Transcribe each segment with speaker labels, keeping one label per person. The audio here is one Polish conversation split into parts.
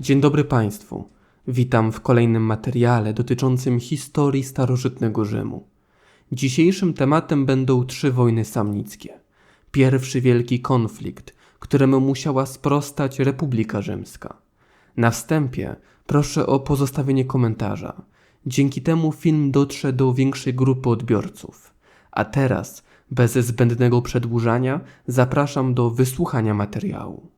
Speaker 1: Dzień dobry Państwu. Witam w kolejnym materiale dotyczącym historii starożytnego Rzymu. Dzisiejszym tematem będą trzy wojny samnickie. Pierwszy wielki konflikt, któremu musiała sprostać Republika Rzymska. Na wstępie proszę o pozostawienie komentarza. Dzięki temu film dotrze do większej grupy odbiorców. A teraz, bez zbędnego przedłużania, zapraszam do wysłuchania materiału.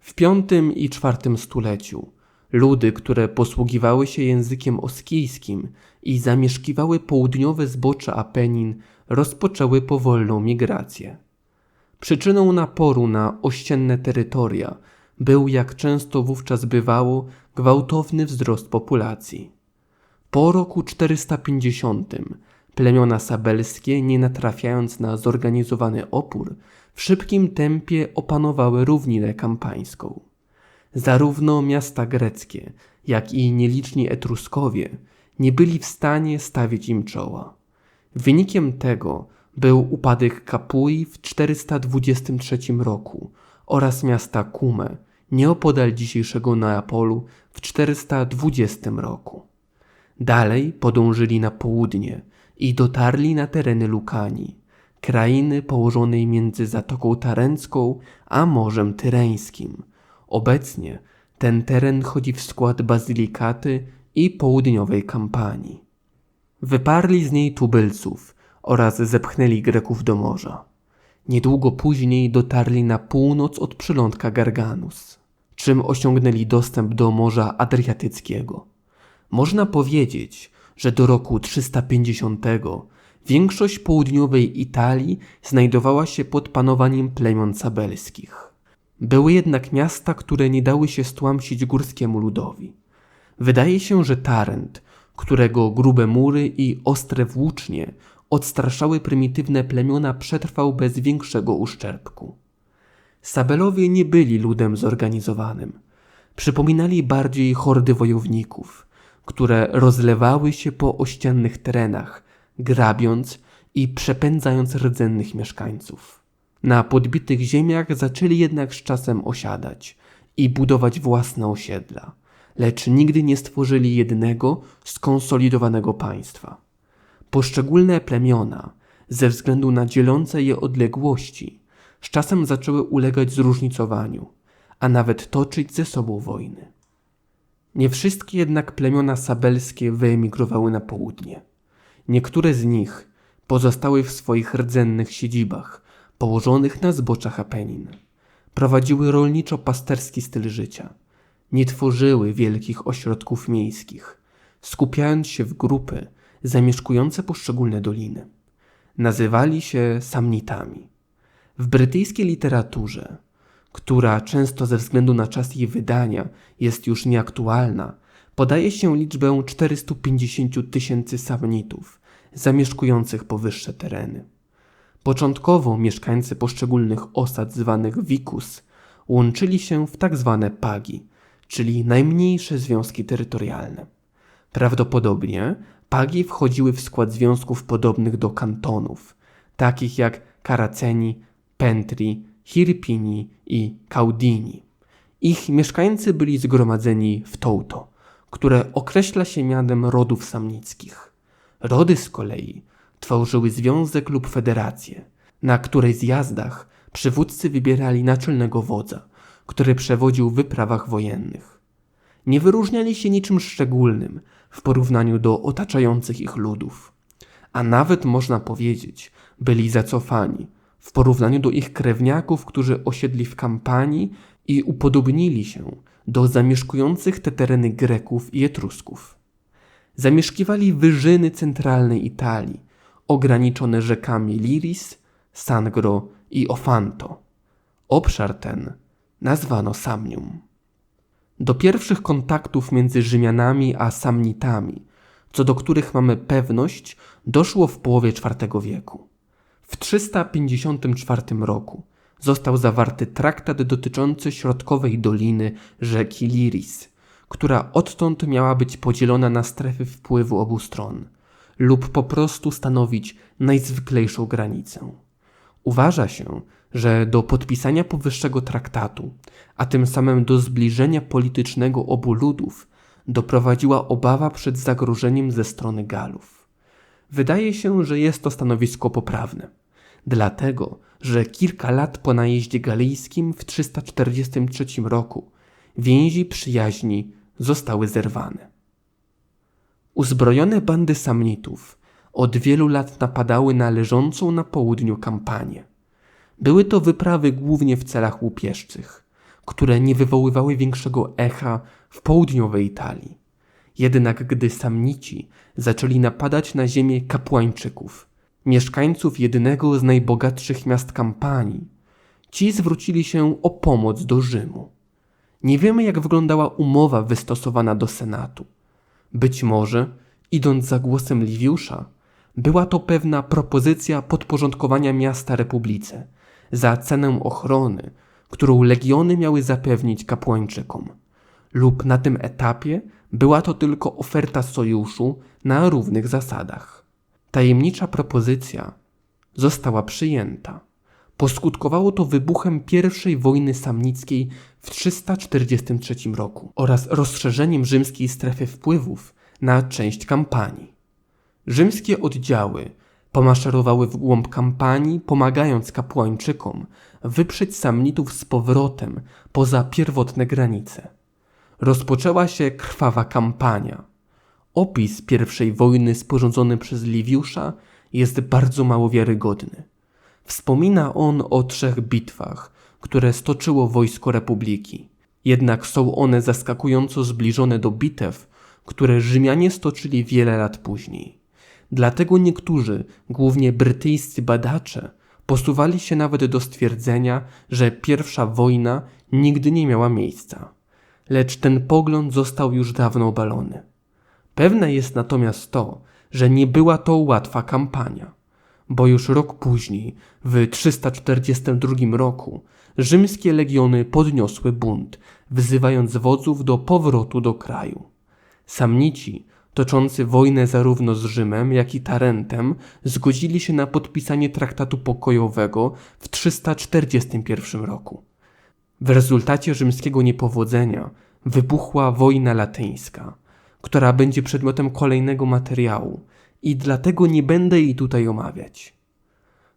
Speaker 1: W V i IV stuleciu ludy, które posługiwały się językiem oskijskim i zamieszkiwały południowe zbocze Apenin, rozpoczęły powolną migrację. Przyczyną naporu na ościenne terytoria był, jak często wówczas bywało, gwałtowny wzrost populacji. Po roku 450 plemiona sabelskie, nie natrafiając na zorganizowany opór, w szybkim tempie opanowały równinę kampańską. Zarówno miasta greckie, jak i nieliczni Etruskowie nie byli w stanie stawić im czoła. Wynikiem tego był upadek Kapui w 423 roku oraz miasta Kume, nieopodal dzisiejszego Neapolu w 420 roku. Dalej podążyli na południe i dotarli na tereny Lukanii, krainy położonej między Zatoką Tarencką a Morzem Tyreńskim. Obecnie ten teren wchodzi w skład Bazylikaty i południowej kampanii. Wyparli z niej tubylców oraz zepchnęli Greków do morza. Niedługo później dotarli na północ od przylądka Garganus, czym osiągnęli dostęp do Morza Adriatyckiego. Można powiedzieć, że do roku 350 większość południowej Italii znajdowała się pod panowaniem plemion sabelskich. Były jednak miasta, które nie dały się stłamsić górskiemu ludowi. Wydaje się, że Tarent, którego grube mury i ostre włócznie odstraszały prymitywne plemiona, przetrwał bez większego uszczerbku. Sabelowie nie byli ludem zorganizowanym. Przypominali bardziej hordy wojowników, które rozlewały się po ościennych terenach, grabiąc i przepędzając rdzennych mieszkańców. Na podbitych ziemiach zaczęli jednak z czasem osiadać i budować własne osiedla, lecz nigdy nie stworzyli jednego skonsolidowanego państwa. Poszczególne plemiona, ze względu na dzielące je odległości, z czasem zaczęły ulegać zróżnicowaniu, a nawet toczyć ze sobą wojny. Nie wszystkie jednak plemiona sabelskie wyemigrowały na południe. Niektóre z nich pozostały w swoich rdzennych siedzibach, położonych na zboczach Apenin. Prowadziły rolniczo-pasterski styl życia. Nie tworzyły wielkich ośrodków miejskich, skupiając się w grupy zamieszkujące poszczególne doliny. Nazywali się samnitami. W brytyjskiej literaturze, która często ze względu na czas jej wydania jest już nieaktualna, podaje się liczbę 450 tysięcy samnitów zamieszkujących powyższe tereny. Początkowo mieszkańcy poszczególnych osad zwanych wikus łączyli się w tak zwane pagi, czyli najmniejsze związki terytorialne. Prawdopodobnie pagi wchodziły w skład związków podobnych do kantonów, takich jak Karaceni, Pentri, Hirpini i Caudini. Ich mieszkańcy byli zgromadzeni w touto, które określa się mianem rodów samnickich. Rody z kolei tworzyły związek lub federację, na której zjazdach przywódcy wybierali naczelnego wodza, który przewodził w wyprawach wojennych. Nie wyróżniali się niczym szczególnym w porównaniu do otaczających ich ludów, a nawet można powiedzieć, byli zacofani w porównaniu do ich krewniaków, którzy osiedli w kampanii i upodobnili się do zamieszkujących te tereny Greków i Etrusków. Zamieszkiwali wyżyny centralnej Italii, ograniczone rzekami Liris, Sangro i Ofanto. Obszar ten nazwano Samnium. Do pierwszych kontaktów między Rzymianami a Samnitami, co do których mamy pewność, doszło w połowie IV wieku. W 354 roku został zawarty traktat dotyczący środkowej doliny rzeki Liris, która odtąd miała być podzielona na strefy wpływu obu stron – lub po prostu stanowić najzwyklejszą granicę. Uważa się, że do podpisania powyższego traktatu, a tym samym do zbliżenia politycznego obu ludów, doprowadziła obawa przed zagrożeniem ze strony Galów. Wydaje się, że jest to stanowisko poprawne, dlatego że kilka lat po najeździe galijskim w 343 roku więzi przyjaźni zostały zerwane. Uzbrojone bandy Samnitów od wielu lat napadały na leżącą na południu kampanię. Były to wyprawy głównie w celach łupieżczych, które nie wywoływały większego echa w południowej Italii. Jednak gdy Samnici zaczęli napadać na ziemię kapłańczyków, mieszkańców jednego z najbogatszych miast kampanii, ci zwrócili się o pomoc do Rzymu. Nie wiemy, jak wyglądała umowa wystosowana do Senatu. Być może, idąc za głosem Liwiusza, była to pewna propozycja podporządkowania miasta republice za cenę ochrony, którą legiony miały zapewnić kapłańczykom. Lub na tym etapie była to tylko oferta sojuszu na równych zasadach. Tajemnicza propozycja została przyjęta. Poskutkowało to wybuchem I wojny samnickiej w 343 roku oraz rozszerzeniem rzymskiej strefy wpływów na część kampanii. Rzymskie oddziały pomaszerowały w głąb kampanii, pomagając kapłańczykom wyprzeć Samnitów z powrotem poza pierwotne granice. Rozpoczęła się krwawa kampania. Opis pierwszej wojny sporządzony przez Liwiusza jest bardzo mało wiarygodny. Wspomina on o trzech bitwach, które stoczyło wojsko republiki. Jednak są one zaskakująco zbliżone do bitew, które Rzymianie stoczyli wiele lat później. Dlatego niektórzy, głównie brytyjscy badacze, posuwali się nawet do stwierdzenia, że pierwsza wojna nigdy nie miała miejsca. Lecz ten pogląd został już dawno obalony. Pewne jest natomiast to, że nie była to łatwa kampania, bo już rok później, w 342 roku, rzymskie legiony podniosły bunt, wzywając wodzów do powrotu do kraju. Samnici, toczący wojnę zarówno z Rzymem, jak i Tarentem, zgodzili się na podpisanie traktatu pokojowego w 341 roku. W rezultacie rzymskiego niepowodzenia wybuchła wojna latyńska, która będzie przedmiotem kolejnego materiału i dlatego nie będę jej tutaj omawiać.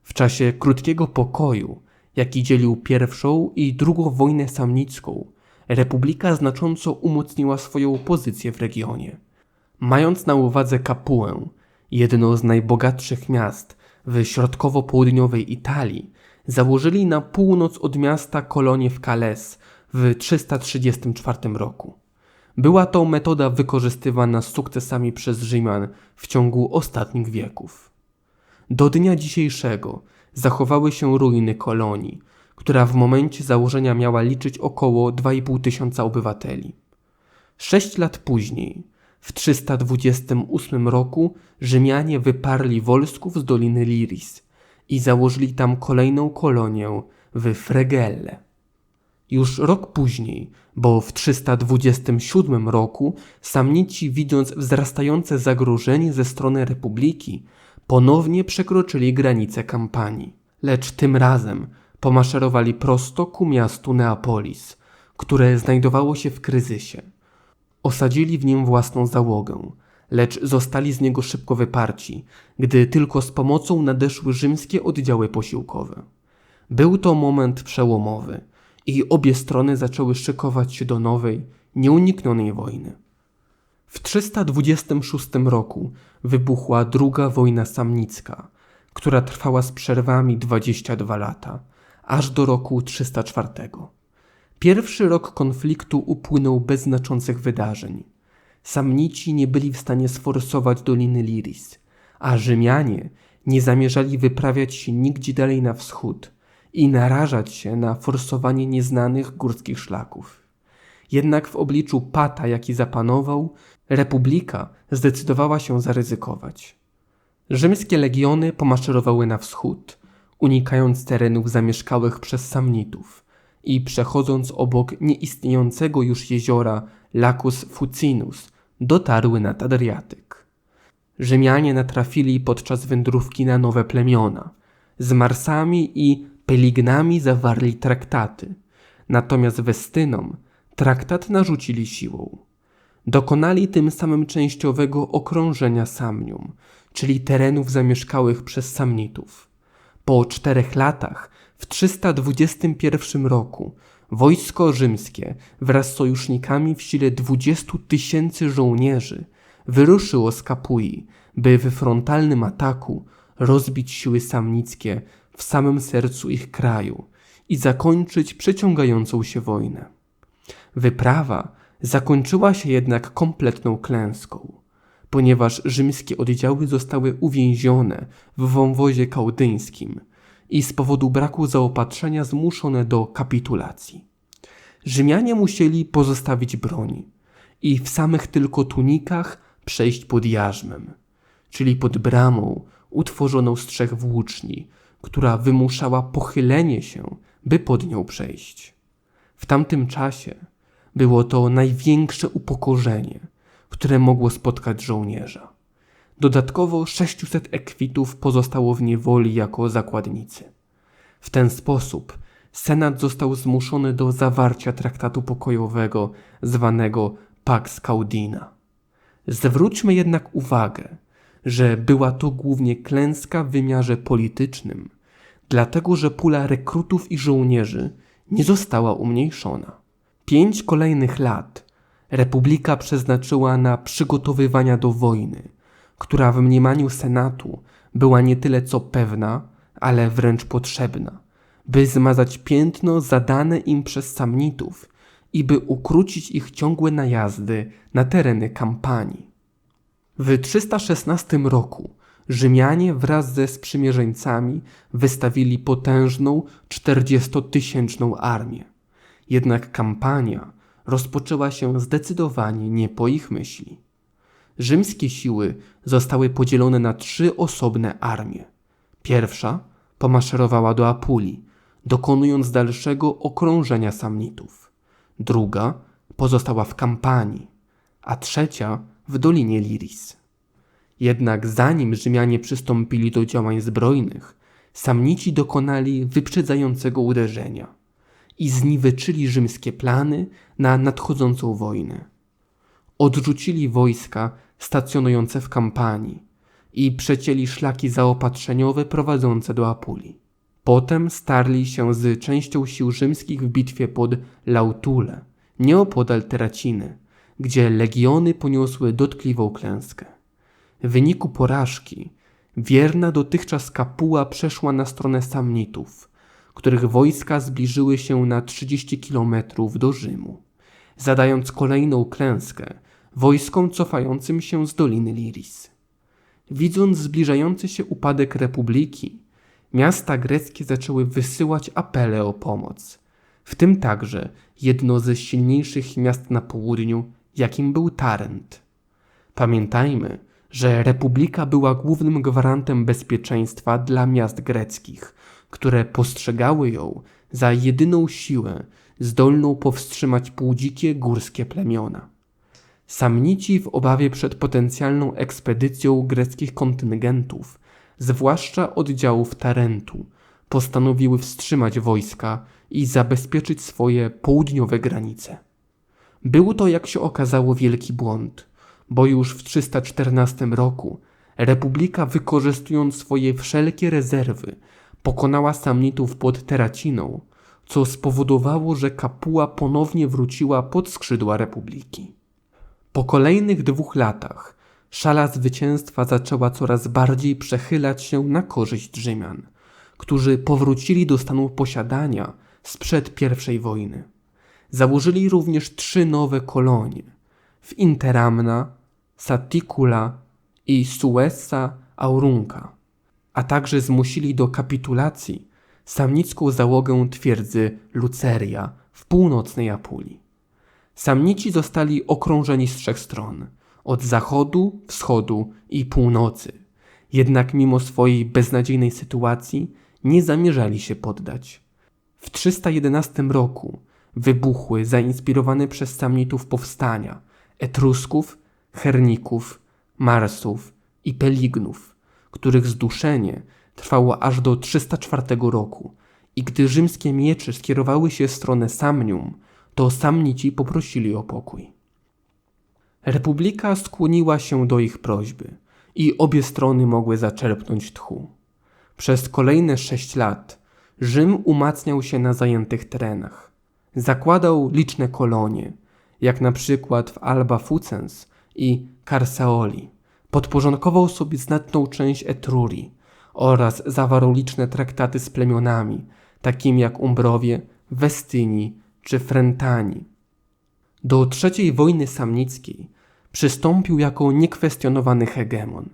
Speaker 1: W czasie krótkiego pokoju, jaki dzielił pierwszą i drugą wojnę samnicką, Republika znacząco umocniła swoją pozycję w regionie. Mając na uwadze Kapułę, jedno z najbogatszych miast w środkowo-południowej Italii, założyli na północ od miasta kolonię w Calais w 334 roku. Była to metoda wykorzystywana z sukcesami przez Rzymian w ciągu ostatnich wieków. Do dnia dzisiejszego zachowały się ruiny kolonii, która w momencie założenia miała liczyć około 2,5 tysiąca obywateli. Sześć lat później, w 328 roku, Rzymianie wyparli Wolsków z Doliny Liris i założyli tam kolejną kolonię w Fregelle. Już rok później, bo w 327 roku, Samnici, widząc wzrastające zagrożenie ze strony Republiki, ponownie przekroczyli granice kampanii. Lecz tym razem pomaszerowali prosto ku miastu Neapolis, które znajdowało się w kryzysie. Osadzili w nim własną załogę, lecz zostali z niego szybko wyparci, gdy tylko z pomocą nadeszły rzymskie oddziały posiłkowe. Był to moment przełomowy i obie strony zaczęły szykować się do nowej, nieuniknionej wojny. W 326 roku wybuchła druga wojna samnicka, która trwała z przerwami 22 lata – aż do roku 304. Pierwszy rok konfliktu upłynął bez znaczących wydarzeń. Samnici nie byli w stanie sforsować Doliny Liris, a Rzymianie nie zamierzali wyprawiać się nigdzie dalej na wschód i narażać się na forsowanie nieznanych górskich szlaków. Jednak w obliczu pata, jaki zapanował, republika zdecydowała się zaryzykować. Rzymskie legiony pomaszerowały na wschód – unikając terenów zamieszkałych przez Samnitów i przechodząc obok nieistniejącego już jeziora Lacus Fucinus, dotarły nad Adriatyk. Rzymianie natrafili podczas wędrówki na nowe plemiona z Marsami i Pelignami zawarli traktaty, natomiast Westynom traktat narzucili siłą. Dokonali tym samym częściowego okrążenia Samnium, czyli terenów zamieszkałych przez Samnitów. Po czterech latach, w 321 roku, wojsko rzymskie wraz z sojusznikami w sile 20 tysięcy żołnierzy wyruszyło z Kapui, by w frontalnym ataku rozbić siły samnickie w samym sercu ich kraju i zakończyć przeciągającą się wojnę. Wyprawa zakończyła się jednak kompletną klęską, ponieważ rzymskie oddziały zostały uwięzione w wąwozie kaudyńskim i z powodu braku zaopatrzenia zmuszone do kapitulacji. Rzymianie musieli pozostawić broń i w samych tylko tunikach przejść pod jarzmem, czyli pod bramą utworzoną z trzech włóczni, która wymuszała pochylenie się, by pod nią przejść. W tamtym czasie było to największe upokorzenie, które mogło spotkać żołnierza. Dodatkowo 600 ekwitów pozostało w niewoli jako zakładnicy. W ten sposób Senat został zmuszony do zawarcia traktatu pokojowego zwanego Pax Caudina. Zwróćmy jednak uwagę, że była to głównie klęska w wymiarze politycznym, dlatego że pula rekrutów i żołnierzy nie została umniejszona. Pięć kolejnych lat Republika przeznaczyła na przygotowywania do wojny, która w mniemaniu Senatu była nie tyle co pewna, ale wręcz potrzebna, by zmazać piętno zadane im przez Samnitów i by ukrócić ich ciągłe najazdy na tereny kampanii. W 316 roku Rzymianie wraz ze sprzymierzeńcami wystawili potężną, czterdziestotysięczną armię. Jednak kampania rozpoczęła się zdecydowanie nie po ich myśli. Rzymskie siły zostały podzielone na trzy osobne armie. Pierwsza pomaszerowała do Apulii, dokonując dalszego okrążenia Samnitów. Druga pozostała w kampanii, a trzecia w Dolinie Liris. Jednak zanim Rzymianie przystąpili do działań zbrojnych, Samnici dokonali wyprzedzającego uderzenia i zniweczyli rzymskie plany na nadchodzącą wojnę. Odrzucili wojska stacjonujące w kampanii i przecięli szlaki zaopatrzeniowe prowadzące do Apulii. Potem starli się z częścią sił rzymskich w bitwie pod Lautule, nieopodal Teraciny, gdzie legiony poniosły dotkliwą klęskę. W wyniku porażki wierna dotychczas kapuła przeszła na stronę Samnitów, których wojska zbliżyły się na 30 kilometrów do Rzymu, zadając kolejną klęskę wojskom cofającym się z Doliny Liris. Widząc zbliżający się upadek republiki, miasta greckie zaczęły wysyłać apele o pomoc, w tym także jedno ze silniejszych miast na południu, jakim był Tarent. Pamiętajmy, że republika była głównym gwarantem bezpieczeństwa dla miast greckich, które postrzegały ją za jedyną siłę zdolną powstrzymać półdzikie górskie plemiona. Samnici w obawie przed potencjalną ekspedycją greckich kontyngentów, zwłaszcza oddziałów Tarentu, postanowiły wstrzymać wojska i zabezpieczyć swoje południowe granice. Był to, jak się okazało, wielki błąd, bo już w 314 roku Republika, wykorzystując swoje wszelkie rezerwy, pokonała Samnitów pod Teraciną, co spowodowało, że Kapuła ponownie wróciła pod skrzydła Republiki. Po kolejnych dwóch latach szala zwycięstwa zaczęła coraz bardziej przechylać się na korzyść Rzymian, którzy powrócili do stanu posiadania sprzed pierwszej wojny. Założyli również trzy nowe kolonie w Interamna, Saticula i Suessa Aurunca, a także zmusili do kapitulacji samnicką załogę twierdzy Luceria w północnej Apulii. Samnici zostali okrążeni z trzech stron od zachodu, wschodu i północy. Jednak mimo swojej beznadziejnej sytuacji nie zamierzali się poddać. W 311 roku wybuchły zainspirowane przez Samnitów powstania Etrusków, Herników, Marsów i Pelignów, których zduszenie trwało aż do 304 roku I gdy rzymskie miecze skierowały się w stronę Samnium, to Samnici poprosili o pokój. Republika skłoniła się do ich prośby i obie strony mogły zaczerpnąć tchu. Przez kolejne sześć lat Rzym umacniał się na zajętych terenach. Zakładał liczne kolonie, jak na przykład w Alba Fucens i Carsaoli. Podporządkował sobie znaczną część Etrurii oraz zawarł liczne traktaty z plemionami, takimi jak Umbrowie, Westyni czy Frentani. Do trzeciej wojny samnickiej przystąpił jako niekwestionowany hegemon.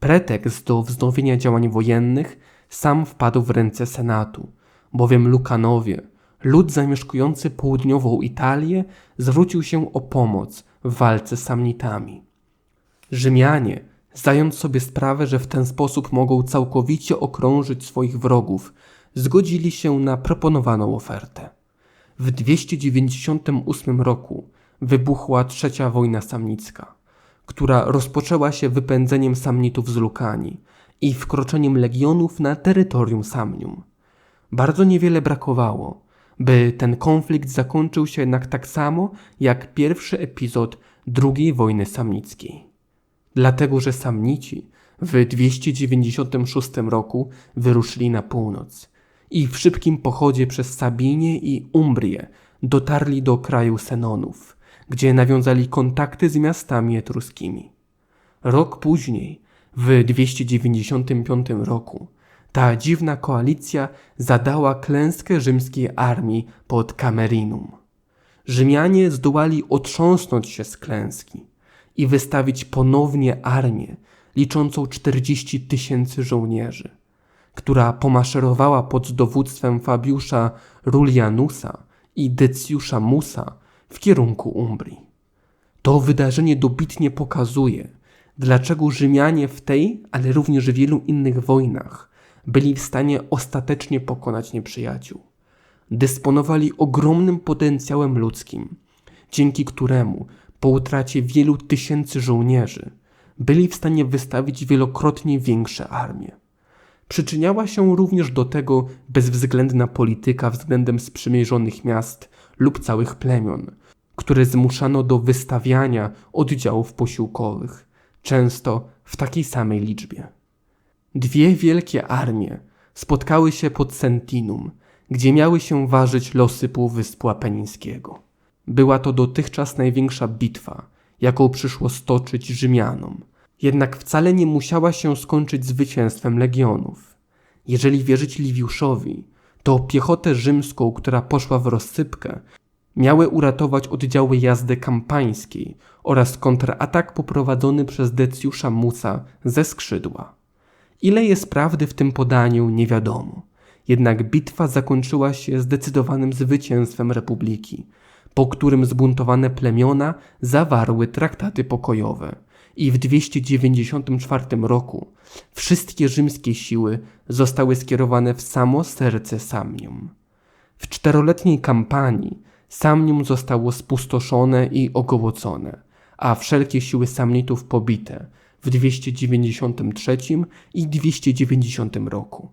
Speaker 1: Pretekst do wznowienia działań wojennych sam wpadł w ręce Senatu, bowiem Lukanowie, lud zamieszkujący południową Italię, zwrócił się o pomoc w walce z Samnitami. Rzymianie, zdając sobie sprawę, że w ten sposób mogą całkowicie okrążyć swoich wrogów, zgodzili się na proponowaną ofertę. W 298 roku wybuchła trzecia wojna samnicka, która rozpoczęła się wypędzeniem Samnitów z Lukani i wkroczeniem legionów na terytorium Samnium. Bardzo niewiele brakowało, by ten konflikt zakończył się jednak tak samo jak pierwszy epizod II wojny samnickiej. Dlatego, że Samnici w 296 roku wyruszyli na północ i w szybkim pochodzie przez Sabinię i Umbrię dotarli do kraju Senonów, gdzie nawiązali kontakty z miastami etruskimi. Rok później, w 295 roku, ta dziwna koalicja zadała klęskę rzymskiej armii pod Camerinum. Rzymianie zdołali otrząsnąć się z klęski i wystawić ponownie armię liczącą 40 tysięcy żołnierzy, która pomaszerowała pod dowództwem Fabiusza Rulianusa i Decjusza Musa w kierunku Umbrii. To wydarzenie dobitnie pokazuje, dlaczego Rzymianie w tej, ale również w wielu innych wojnach byli w stanie ostatecznie pokonać nieprzyjaciół. Dysponowali ogromnym potencjałem ludzkim, dzięki któremu po utracie wielu tysięcy żołnierzy byli w stanie wystawić wielokrotnie większe armie. Przyczyniała się również do tego bezwzględna polityka względem sprzymierzonych miast lub całych plemion, które zmuszano do wystawiania oddziałów posiłkowych, często w takiej samej liczbie. Dwie wielkie armie spotkały się pod Sentinum, gdzie miały się ważyć losy Półwyspu Apenińskiego. Była to dotychczas największa bitwa, jaką przyszło stoczyć Rzymianom, jednak wcale nie musiała się skończyć zwycięstwem legionów. Jeżeli wierzyć Liwiuszowi, to piechotę rzymską, która poszła w rozsypkę, miały uratować oddziały jazdy kampańskiej oraz kontratak poprowadzony przez Decjusza Musa ze skrzydła. Ile jest prawdy w tym podaniu, nie wiadomo. Jednak bitwa zakończyła się zdecydowanym zwycięstwem republiki, po którym zbuntowane plemiona zawarły traktaty pokojowe i w 294 roku wszystkie rzymskie siły zostały skierowane w samo serce Samnium. W czteroletniej kampanii Samnium zostało spustoszone i ogołocone, a wszelkie siły Samnitów pobite w 293 i 290 roku.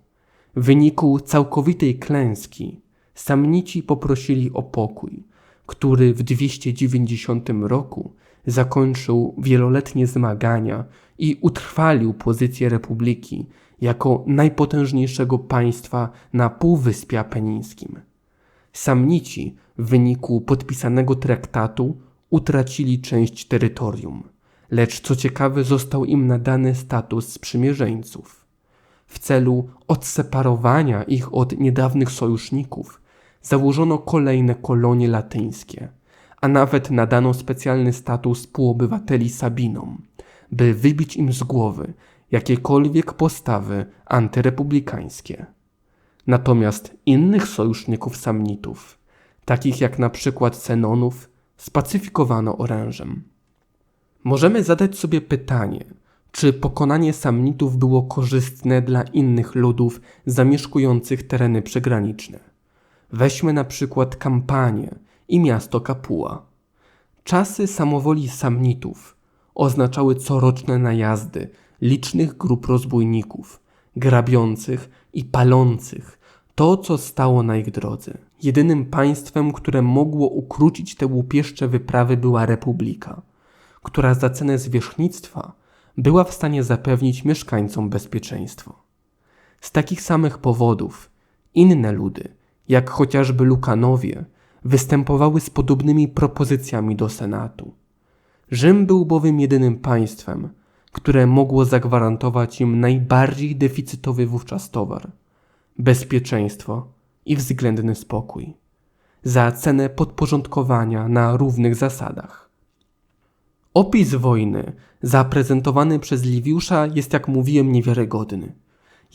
Speaker 1: W wyniku całkowitej klęski Samnici poprosili o pokój, który w 290 roku zakończył wieloletnie zmagania i utrwalił pozycję republiki jako najpotężniejszego państwa na Półwyspie Apenińskim. Samnici w wyniku podpisanego traktatu utracili część terytorium, lecz co ciekawe został im nadany status sprzymierzeńców. W celu odseparowania ich od niedawnych sojuszników założono kolejne kolonie latyńskie, a nawet nadano specjalny status półobywateli Sabinom, by wybić im z głowy jakiekolwiek postawy antyrepublikańskie. Natomiast innych sojuszników Samnitów, takich jak na przykład Senonów, spacyfikowano orężem. Możemy zadać sobie pytanie, czy pokonanie Samnitów było korzystne dla innych ludów zamieszkujących tereny przygraniczne. Weźmy na przykład kampanię i miasto Kapuła. Czasy samowoli Samnitów oznaczały coroczne najazdy licznych grup rozbójników, grabiących i palących To, co stało na ich drodze. Jedynym państwem, które mogło ukrócić te łupieszcze wyprawy, była Republika, która za cenę zwierzchnictwa była w stanie zapewnić mieszkańcom bezpieczeństwo. Z takich samych powodów inne ludy, jak chociażby Lukanowie, występowały z podobnymi propozycjami do Senatu. Rzym był bowiem jedynym państwem, które mogło zagwarantować im najbardziej deficytowy wówczas towar bezpieczeństwo i względny spokój, za cenę podporządkowania na równych zasadach. Opis wojny zaprezentowany przez Liwiusza jest, jak mówiłem, niewiarygodny.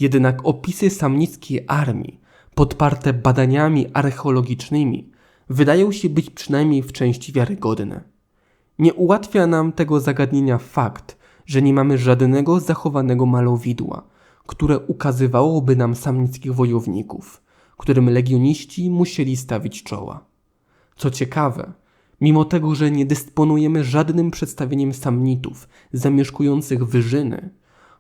Speaker 1: Jednak opisy samnickiej armii, podparte badaniami archeologicznymi, wydają się być przynajmniej w części wiarygodne. Nie ułatwia nam tego zagadnienia fakt, że nie mamy żadnego zachowanego malowidła, które ukazywałoby nam samnickich wojowników, którym legioniści musieli stawić czoła. Co ciekawe, mimo tego, że nie dysponujemy żadnym przedstawieniem samnitów zamieszkujących wyżyny,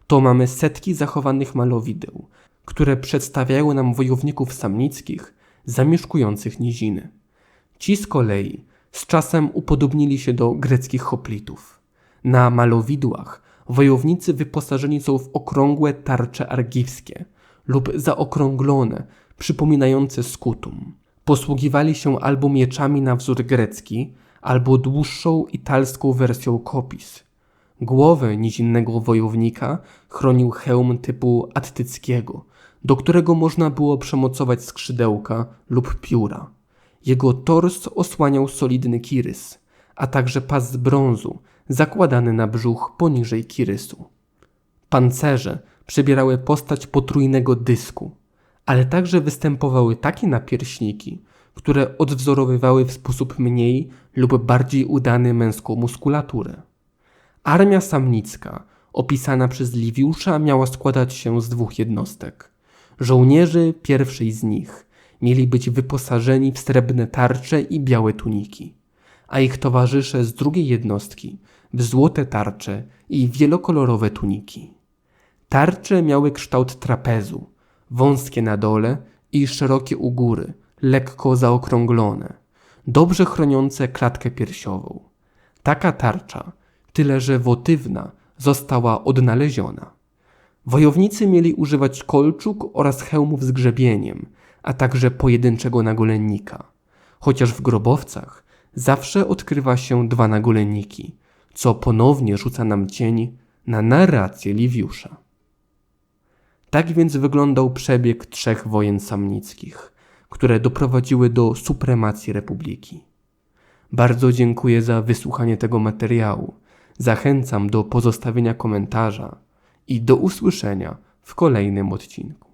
Speaker 1: to mamy setki zachowanych malowideł, które przedstawiają nam wojowników samnickich zamieszkujących niziny. Ci z kolei z czasem upodobnili się do greckich hoplitów. Na malowidłach wojownicy wyposażeni są w okrągłe tarcze argiwskie lub zaokrąglone, przypominające skutum. Posługiwali się albo mieczami na wzór grecki, albo dłuższą italską wersją kopis. Głowę nizinnego wojownika chronił hełm typu attyckiego, do którego można było przemocować skrzydełka lub pióra. Jego tors osłaniał solidny kirys, a także pas z brązu, zakładany na brzuch poniżej kirysu. Pancerze przybierały postać potrójnego dysku, ale także występowały takie napierśniki, które odwzorowywały w sposób mniej lub bardziej udany męską muskulaturę. Armia samnicka, opisana przez Liwiusza, miała składać się z dwóch jednostek. Żołnierzy pierwszej z nich mieli być wyposażeni w srebrne tarcze i białe tuniki, a ich towarzysze z drugiej jednostki w złote tarcze i wielokolorowe tuniki. Tarcze miały kształt trapezu, wąskie na dole i szerokie u góry, lekko zaokrąglone, dobrze chroniące klatkę piersiową. Taka tarcza, tyle że wotywna, została odnaleziona. Wojownicy mieli używać kolczuk oraz hełmów z grzebieniem, a także pojedynczego nagolennika, chociaż w grobowcach zawsze odkrywa się dwa nagolenniki, co ponownie rzuca nam cień na narrację Liwiusza. Tak więc wyglądał przebieg trzech wojen samnickich, które doprowadziły do supremacji republiki. Bardzo dziękuję za wysłuchanie tego materiału. Zachęcam do pozostawienia komentarza i do usłyszenia w kolejnym odcinku.